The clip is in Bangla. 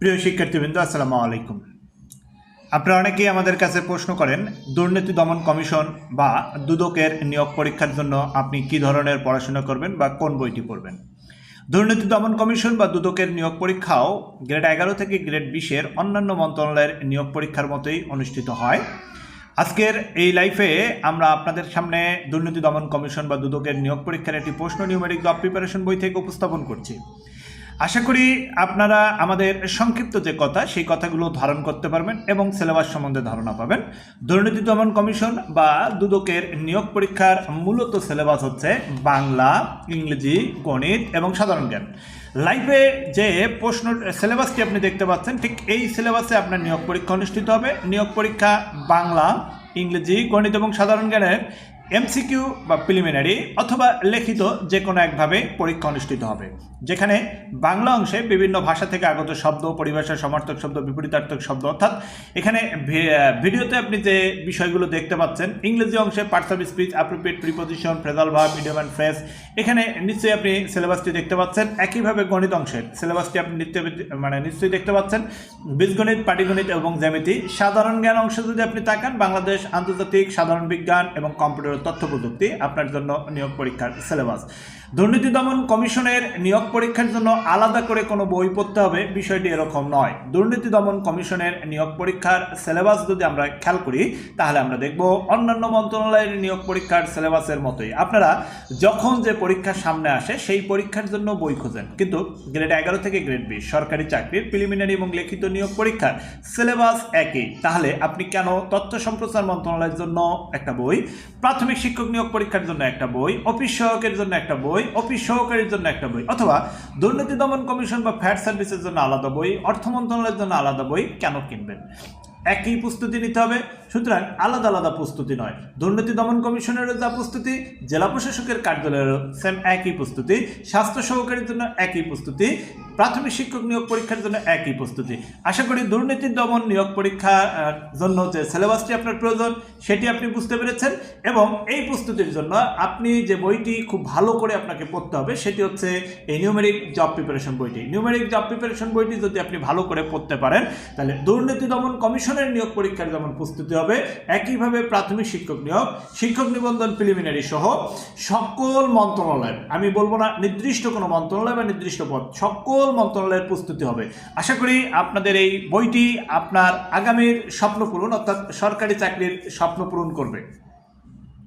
প্রিয় শিক্ষার্থীবৃন্দ, আসসালামু আলাইকুম। আপনারা অনেকেই আমাদের কাছে প্রশ্ন করেন, দুর্নীতি দমন কমিশন বা দুদকের নিয়োগ পরীক্ষার জন্য আপনি কি ধরনের পড়াশোনা করবেন বা কোন বইটি পড়বেন? দুর্নীতি দমন কমিশন বা দুদকের নিয়োগ পরীক্ষাও গ্রেড এগারো থেকে গ্রেড বিশের অন্যান্য মন্ত্রণালয়ের নিয়োগ পরীক্ষার মতোই অনুষ্ঠিত হয়। আজকের এই লাইফে আমরা আপনাদের সামনে দুর্নীতি দমন কমিশন বা দুদকের নিয়োগ পরীক্ষার একটি প্রশ্ন নিউমেরিক জব প্রিপারেশন বই থেকে উপস্থাপন করছি। আশা করি আপনারা আমাদের সংক্ষিপ্ত যে কথা, সেই কথাগুলো ধারণ করতে পারবেন এবং সিলেবাস সম্বন্ধে ধারণা পাবেন। দুর্নীতি দমন কমিশন বা দুদকের নিয়োগ পরীক্ষার মূলত সিলেবাস হচ্ছে বাংলা, ইংরেজি, গণিত এবং সাধারণ জ্ঞান। লাইভে যে প্রশ্ন, সিলেবাসটি আপনি দেখতে পাচ্ছেন, ঠিক এই সিলেবাসে আপনার নিয়োগ পরীক্ষা অনুষ্ঠিত হবে। নিয়োগ পরীক্ষা বাংলা, ইংরেজি, গণিত এবং সাধারণ জ্ঞানের এমসিকিউ বা প্রিলিমিনারি অথবা লিখিত যে কোনো একভাবে পরীক্ষা অনুষ্ঠিত হবে, যেখানে বাংলা অংশে বিভিন্ন ভাষা থেকে আগত শব্দ পরিভাষা সমর্থক শব্দ, বিপরীতার্থক শব্দ, অর্থাৎ এখানে ভিডিওতে আপনি যে বিষয়গুলো দেখতে পাচ্ছেন, ইংরেজি অংশে parts of speech appropriate preposition phrasal verb idiom and phrase এখানে নিশ্চয়ই আপনি সিলেবাসটি দেখতে পাচ্ছেন। একইভাবে গণিত অংশের সিলেবাসটি আপনি নিত্য মানে নিশ্চয়ই দেখতে পাচ্ছেন। বীজগণিত, পাটিগণিত এবং জ্যামিতি, সাধারণ জ্ঞান অংশ যদি আপনি তাকান, বাংলাদেশ, আন্তর্জাতিক, সাধারণ বিজ্ঞান এবং কম্পিউটার ও তথ্য প্রযুক্তি আপনার জন্য নিয়োগ পরীক্ষার সিলেবাস দুর্নীতি দমন কমিশনের নিয়োগ পরীক্ষার জন্য আলাদা করে কোনো বই পড়তে হবে, বিষয়টি এরকম নয়। দুর্নীতি দমন কমিশনের নিয়োগ পরীক্ষার সিলেবাস যদি আমরা খেয়াল করি, তাহলে আমরা দেখব অন্যান্য মন্ত্রণালয়ের নিয়োগ পরীক্ষার সিলেবাসের মতোই। আপনারা যখন যে পরীক্ষার সামনে আসে, সেই পরীক্ষার জন্য বই খোঁজেন। কিন্তু গ্রেড এগারো থেকে গ্রেড বিশ, সরকারি চাকরির প্রিলিমিনারি এবং লিখিত নিয়োগ পরীক্ষার সিলেবাস একই। তাহলে আপনি কেন তথ্য সম্প্রচার মন্ত্রণালয়ের জন্য একটা বই প্রাথমিক শিক্ষক নিয়োগ পরীক্ষার জন্য একটা বই, অফিস সহকারীর জন্য একটা বই, অফিস সহকারীর জন্য একটা বই, অথবা দুর্নীতি দমন কমিশন বা ফ্যাট সার্ভিসের জন্য আলাদা বই, অর্থ মন্ত্রণালয়ের জন্য আলাদা বই কেন কিনবেন? একই প্রস্তুতি নিতে হবে, সুতরাং আলাদা আলাদা প্রস্তুতি নয়। দুর্নীতি দমন কমিশনেরও যা প্রস্তুতি, জেলা প্রশাসকের কার্যালয়েরও সেম একই প্রস্তুতি, স্বাস্থ্য সহকারীর জন্য একই প্রস্তুতি প্রাথমিক শিক্ষক নিয়োগ পরীক্ষার জন্য একই প্রস্তুতি। আশা করি দুর্নীতি দমন নিয়োগ পরীক্ষার জন্য যে সিলেবাসটি আপনার প্রয়োজন, সেটি আপনি বুঝতে পেরেছেন এবং এই প্রস্তুতির জন্য আপনি যে বইটি খুব ভালো করে আপনাকে পড়তে হবে, সেটি হচ্ছে এই নিউমেরিক জব প্রিপারেশন বইটি। নিউমেরিক জব প্রিপারেশন বইটি যদি আপনি ভালো করে পড়তে পারেন, তাহলে দুর্নীতি দমন কমিশনের নিয়োগ পরীক্ষার যেমন প্রস্তুতি হবে, একইভাবে প্রাথমিক শিক্ষক নিয়োগ, শিক্ষক নিবন্ধন প্রিলিমিনারি সহ সকল মন্ত্রণালয়ের আমি বলব না নির্দিষ্ট কোনো মন্ত্রণালয় বা নির্দিষ্ট পদ সকল মন্ত্রণালয়ের প্রস্তুতি হবে। আশা করি আপনাদের এই বইটি আপনার আগামীর স্বপ্ন পূরণ, অর্থাৎ সরকারি চাকরির স্বপ্ন পূরণ করবে।